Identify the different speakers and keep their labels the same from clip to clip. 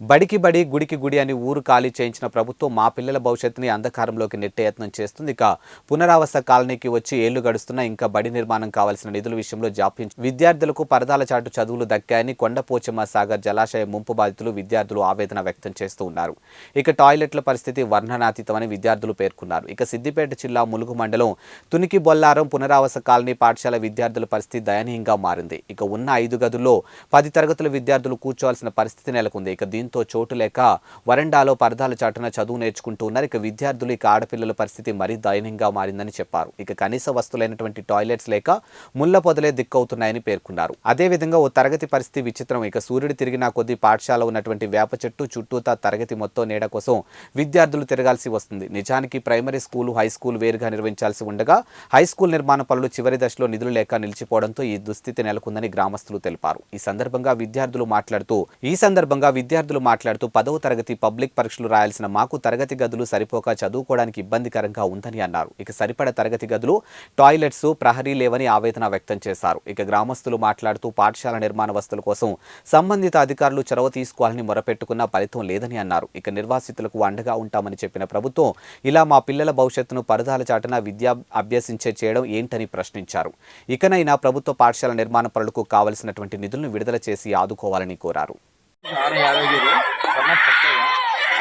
Speaker 1: బడికి బడి గుడికి గుడి అని ఊరు ఖాళీ చేయించిన ప్రభుత్వం మా పిల్లల భవిష్యత్తుని అంధకారంలోకి నెట్టే యత్నం చేస్తుంది. ఇక పునరావాస కాలనీకి వచ్చి ఏళ్ళు గడుస్తున్నా ఇంకా బడి నిర్మాణం కావాల్సిన నిధుల విషయంలో జాప్యం. విద్యార్థులకు పరదాల చాటు చదువులు దక్కాయని కొండపోచమ్మ సాగర్ జలాశయ ముంపు బాధితులు విద్యార్థులు ఆవేదన వ్యక్తం చేస్తూ ఉన్నారు. ఇక టాయిలెట్ల పరిస్థితి వర్ణనాతీతమని విద్యార్థులు పేర్కొన్నారు. ఇక సిద్దిపేట జిల్లా ములుగు మండలం తునికి బొల్లారం పునరావాస కాలనీ పాఠశాల విద్యార్థుల పరిస్థితి దయనీయంగా మారింది. ఇక ఉన్న ఐదు గదుల్లో పది తరగతుల విద్యార్థులు కూర్చోవాల్సిన పరిస్థితి నెలకొంది. ఇక దీంతో చోటు లేక వరండాలో పరదాల చాటున చదువు నేర్చుకుంటూ ఉన్నారు. ఇక విద్యార్థులు ఇక ఆడపిల్లల పరిస్థితి మరీ దయనీయంగా మారిందని చెప్పారు. ఇక కనీస వస్తువులైనటువంటి టాయిలెట్స్ లేక ముళ్ళ పొదలే దిక్కవుతున్నాయని పేర్కొన్నారు. అదేవిధంగా ఓ తరగతి పరిస్థితి విచిత్రం. ఇక సూర్యుడు తిరిగిన కొద్ది పాఠశాల ఉన్నటువంటి వేప చెట్టు చుట్టూతా తరగతి మొత్తం నీడ కోసం విద్యార్థులు తిరగాల్సి వస్తుంది. నిజానికి ప్రైమరీ స్కూల్ హై స్కూల్ వేరుగా నిర్వహించాల్సి ఉండగా హై స్కూల్ నిర్మాణ పనులు చివరి దశలో నిధులు లేక నిలిచిపోవడంతో ఈ దుస్థితి నెలకొందని గ్రామస్తులు తెలిపారు. ఈ సందర్భంగా విద్యార్థులు మాట్లాడుతూ ఈ సందర్భంగా విద్యార్థులు మాట్లాడుతూ పదవ తరగతి పబ్లిక్ పరీక్షలు రాయాల్సిన మాకు తరగతి గదులు సరిపోక చదువుకోవడానికి ఇబ్బందికరంగా ఉందని అన్నారు. ఇక సరిపడ తరగతి గదులు టాయిలెట్స్ ప్రహరీ లేవని ఆవేదన వ్యక్తం చేశారు. ఇక గ్రామస్తులు మాట్లాడుతూ పాఠశాల నిర్మాణ వస్తువుల కోసం సంబంధిత అధికారులు చొరవ తీసుకోవాలని మొరపెట్టుకున్న ఫలితం లేదని అన్నారు. ఇక నిర్వాసితులకు అండగా ఉంటామని చెప్పిన ప్రభుత్వం ఇలా మా పిల్లల భవిష్యత్తును పరదాల చాటున విద్య అభ్యసించే చేయడం ఏంటని ప్రశ్నించారు. ఇకనైనా ప్రభుత్వ పాఠశాల నిర్మాణ పనులకు కావలసినటువంటి నిధులను విడుదల చేసి ఆదుకోవాలని కోరారు.
Speaker 2: ఆరు యాదగిరి కన్నా కొత్తగా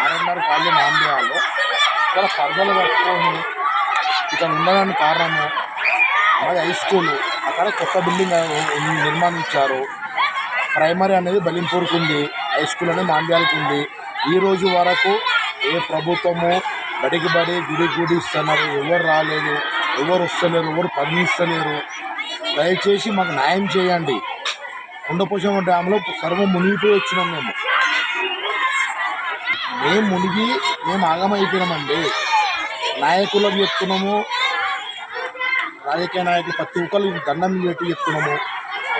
Speaker 2: ఆర్ఎన్ఆర్ కాలనీ మాండ్యాలో ఇక్కడ పరదలు కట్టుకొని ఇక్కడ ఉండడానికి కారణము మాది హై స్కూల్ అక్కడ కొత్త బిల్డింగ్ నిర్మాణించారు. ప్రైమరీ అనేది బలింపూర్కి ఉంది హై స్కూల్ అనేది మాండ్యాలకు ఉంది. ఈ రోజు వరకు ఏ ప్రభుత్వము బడికి బడి గుడి గుడి ఇస్తున్నారు. ఎవరు రాలేదు ఎవరు వస్తలేరు ఎవరు పనిస్తలేరు దయచేసి మాకు న్యాయం చేయండి. కొండపోచమ్మ డ్యాంలో సర్వం మునిగిపోయి వచ్చినాం మేము. మేము మునిగి మేము ఆగమైపోయినామండి. నాయకులకు చెప్తున్నాము. రాజకీయ నాయకులు ప్రతి ఒక్కరు దండం పెట్టి చెప్తున్నాము.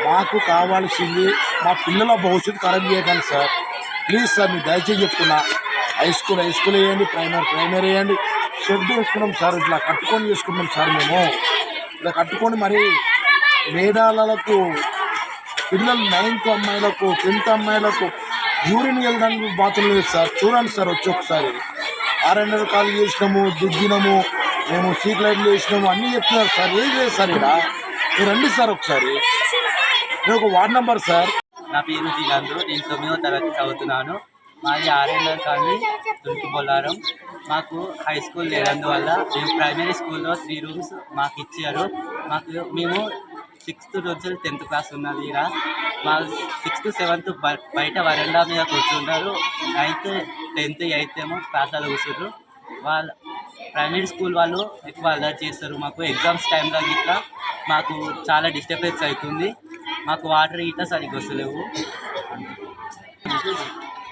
Speaker 2: మాకు కావాల్సింది మా పిల్లల భవిష్యత్తు ఖరాబ్ చేయకండి సార్. ప్లీజ్ సార్ మీరు దయచేసి చెప్తున్నా. హై స్కూల్ హై స్కూల్ వేయండి ప్రైమరీ ప్రైమరీ వేయండి. షెడ్ వేసుకున్నాం సార్ ఇట్లా కట్టుకొని చేసుకున్నాం సార్ మేము. ఇట్లా కట్టుకొని మరి మేడాలకు పిల్లలు నైన్త్ అమ్మాయిలకు టెన్త్ అమ్మాయిలకు యూరిన్ వెళ్ళడానికి బాత్రూమ్ లేదు సార్. చూడండి సార్ వచ్చి ఒకసారి. ఆర్ఎన్ఆర్ కాల్ చేసినాము దిగ్గినాము మేము సీట్ లైట్లు వేసినాము అన్నీ చెప్తున్నారు సార్. ఏం లేదు సార్ ఇక్కడ. మీరు రండి సార్ ఒకసారి. మీరు ఒక వార్డ్ నెంబర్ సార్.
Speaker 3: నా పేరు జిలాందు నేను తొమ్మిదో తరగతి చదువుతున్నాను. మాది ఆర్ఎన్ఆర్ కాలనీ తుర్కి బొల్లారం. మాకు హై స్కూల్ లేనందువల్ల మేము ప్రైమరీ స్కూల్లో త్రీ రూమ్స్ మాకు ఇచ్చారు. మాకు మేము సిక్స్త్ నుంచి టెన్త్ క్లాస్ ఉన్నది ఇక్కడ మా సిక్స్త్ సెవెంత్ బయట వరండా మీద కూర్చుంటారు. నైన్త్ టెన్త్ ఎయిత్ ఏమో క్లాసాలు కూర్చుంటారు. వాళ్ళ ప్రైమరీ స్కూల్ వాళ్ళు ఎక్కువ అలర్ట్ చేస్తారు. మాకు ఎగ్జామ్స్ టైంలో గిట్లా మాకు చాలా డిస్టర్బెన్స్ అవుతుంది. మాకు వాటర్ ఇట్లా సరిగ్గా వస్తలేవు.